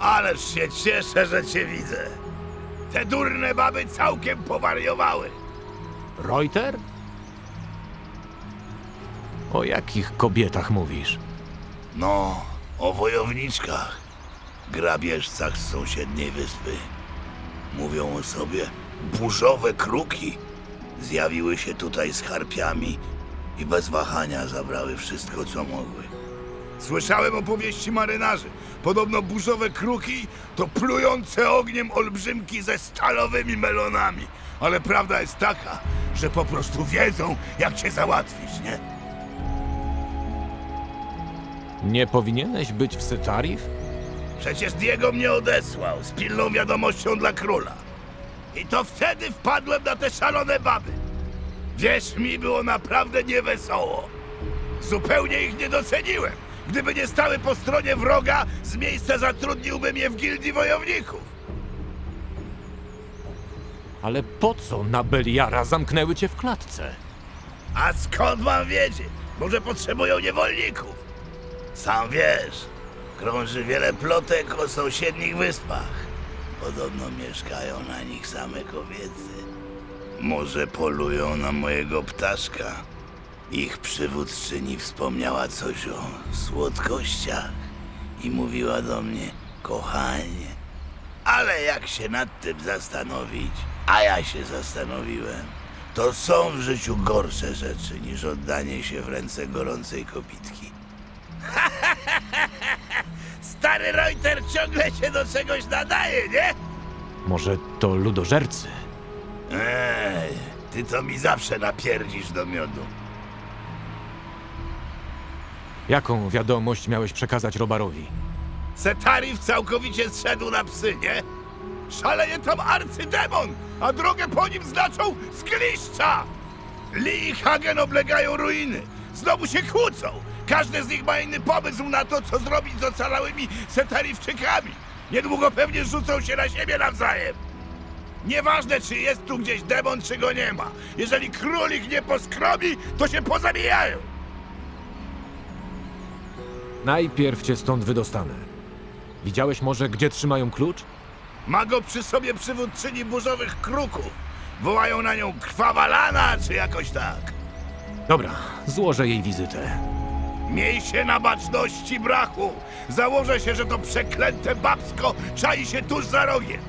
Ależ się cieszę, że cię widzę. Te durne baby całkiem powariowały. Reuter? O jakich kobietach mówisz? No, o wojowniczkach, grabieżcach z sąsiedniej wyspy. Mówią o sobie burzowe kruki. Zjawiły się tutaj z harpiami i bez wahania zabrały wszystko, co mogły. Słyszałem opowieści marynarzy. Podobno burzowe kruki to plujące ogniem olbrzymki ze stalowymi melonami. Ale prawda jest taka, że po prostu wiedzą, jak cię załatwić, nie? Nie powinieneś być w Setarif? Przecież Diego mnie odesłał z pilną wiadomością dla króla. I to wtedy wpadłem na te szalone baby. Wierz mi, było naprawdę niewesoło. Zupełnie ich nie doceniłem. Gdyby nie stały po stronie wroga, z miejsca zatrudniłbym je w gildii wojowników. Ale po co na Beliara zamknęły cię w klatce? A skąd mam wiedzieć? Może potrzebują niewolników? Sam wiesz, krąży wiele plotek o sąsiednich wyspach. Podobno mieszkają na nich same kobiety. Może polują na mojego ptaszka. Ich przywódczyni wspomniała coś o słodkościach i mówiła do mnie, kochanie. Ale jak się nad tym zastanowić, a ja się zastanowiłem, to są w życiu gorsze rzeczy niż oddanie się w ręce gorącej kopitki. Stary Reuter ciągle się do czegoś nadaje, nie? Może to ludożercy? Ej, ty to mi zawsze napierdzisz do miodu. Jaką wiadomość miałeś przekazać Robarowi? Cetarif całkowicie zszedł na psy, nie? Szaleje tam arcydemon, a drogę po nim znaczą zgliszcza! Lee i Hagen oblegają ruiny. Znowu się kłócą. Każdy z nich ma inny pomysł na to, co zrobić z ocalałymi Cetarifczykami. Niedługo pewnie rzucą się na siebie nawzajem. Nieważne, czy jest tu gdzieś demon, czy go nie ma. Jeżeli król ich nie poskrobi, to się pozabijają. Najpierw cię stąd wydostanę. Widziałeś może, gdzie trzymają klucz? Ma go przy sobie przywódczyni burzowych kruków. Wołają na nią krwawa lana, czy jakoś tak. Dobra, złożę jej wizytę. Miej się na baczności, brachu. Założę się, że to przeklęte babsko czai się tuż za rogiem.